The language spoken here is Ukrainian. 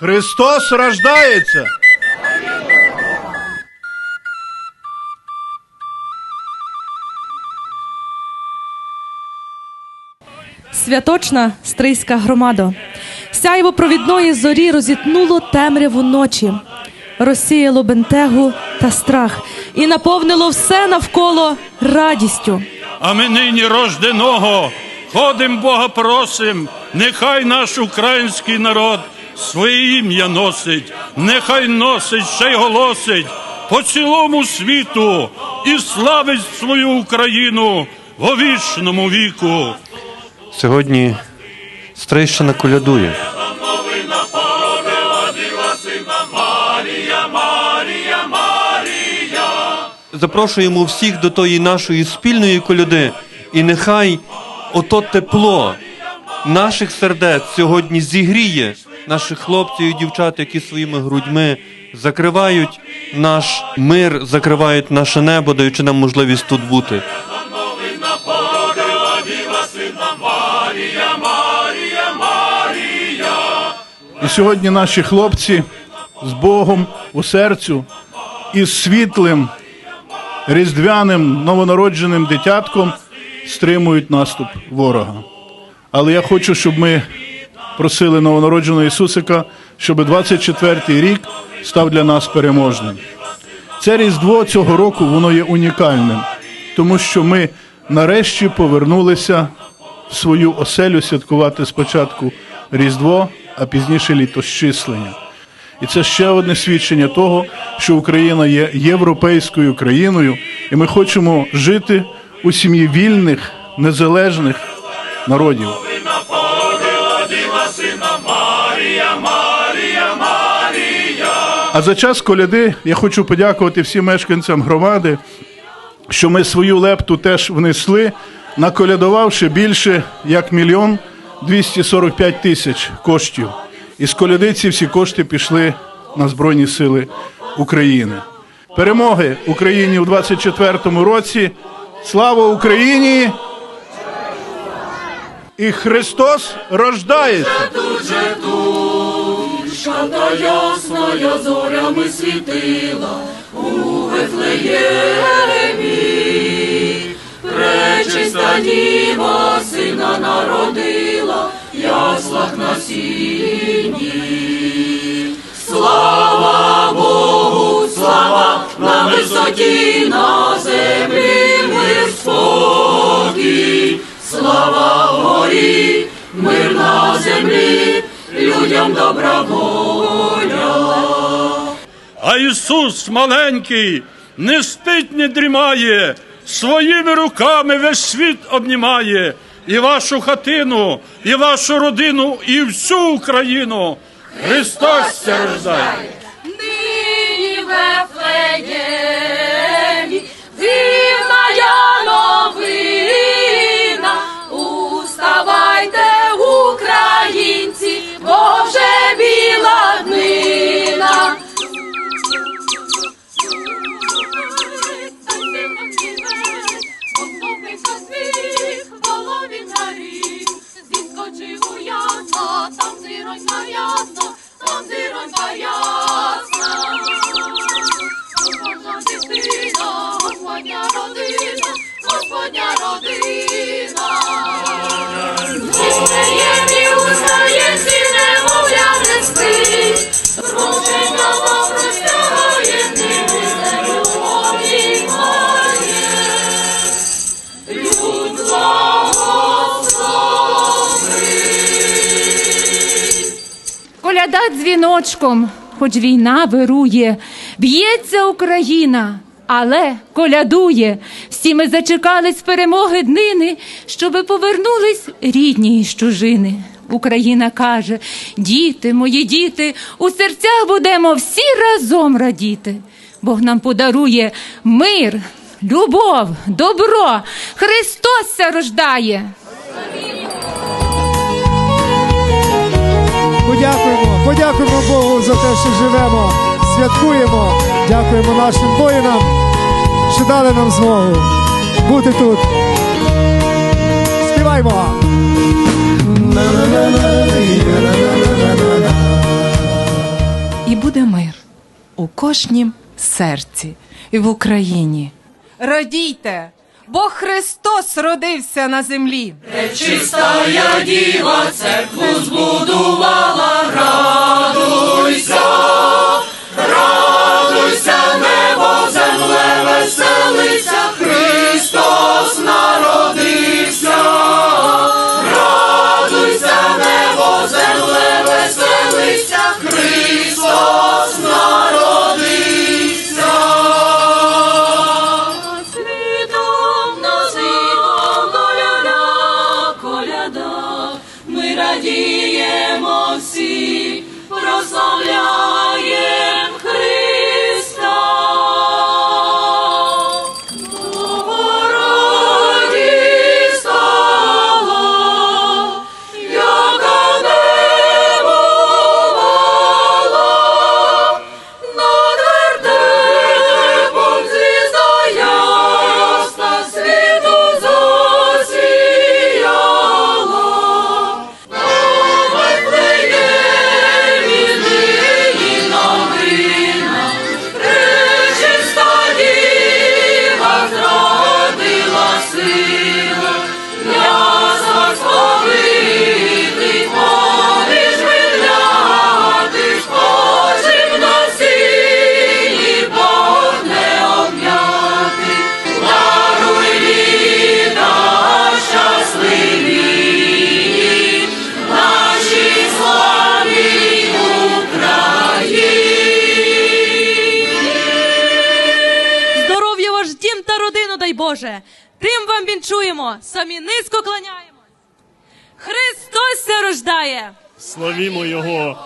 Христос рождається! Святочна стрийська громада. Сяйво провідної зорі розітнуло темряву ночі, розсіяло бентегу та страх і наповнило все навколо радістю. А ми нині рожденого, ходим Бога просим, нехай наш український народ своє ім'я носить, нехай носить ще й голосить по цілому світу і славить свою Україну во вічному віку. Сьогодні Стрийщина колядує. Запрошуємо всіх до тої нашої спільної коляди, і нехай ото тепло наших сердець сьогодні зігріє наших хлопців і дівчат, які своїми грудьми закривають наш мир, закривають наше небо, даючи нам можливість тут бути. І сьогодні наші хлопці з Богом у серцю і з світлим різдвяним новонародженим дитятком стримують наступ ворога. Але я хочу, щоб ми просили новонародженого Ісусика, щоб 24-й рік став для нас переможним. Це Різдво цього року воно є унікальним, тому що ми нарешті повернулися в свою оселю святкувати спочатку Різдво, а пізніше літощислення. І це ще одне свідчення того, що Україна є європейською країною, і ми хочемо жити у сім'ї вільних, незалежних народів. А за час коляди я хочу подякувати всім мешканцям громади, що ми свою лепту теж внесли, наколядувавши більше як мільйон 245 тисяч коштів. І з коляди ці всі кошти пішли на Збройні Сили України. Перемоги Україні у 24-му році. Слава Україні! І Христос рождається! Що та ясною зорями світила у Вифлеємі, пречиста діва сина народила, яслах на сіні. Слава Богу, слава на висоті, на Ісус маленький не спить, не дрімає, своїми руками весь світ обнімає, і вашу хатину, і вашу родину, і всю Україну. Христос рождає. Коляда дзвіночком, хоч війна вирує, б'ється Україна, але колядує. Всі ми зачекались перемоги днини, щоби повернулись рідні із чужини. Україна каже: діти, мої діти, у серцях будемо всі разом радіти. Бог нам подарує мир, любов, добро. Христос рождає. дякуємо Богу за те, що живемо, святкуємо, дякуємо нашим воїнам, що дали нам змогу бути тут. Співаймо! І буде мир у кожнім серці і в Україні. Радійте! бо Христос родився на землі. Пречистая діва церкву збудувала раду. радіємо всі, прославляємо. й Боже, тим вам вінчуємо, самі низько кланяємось. Христос рождає! Славімо Його!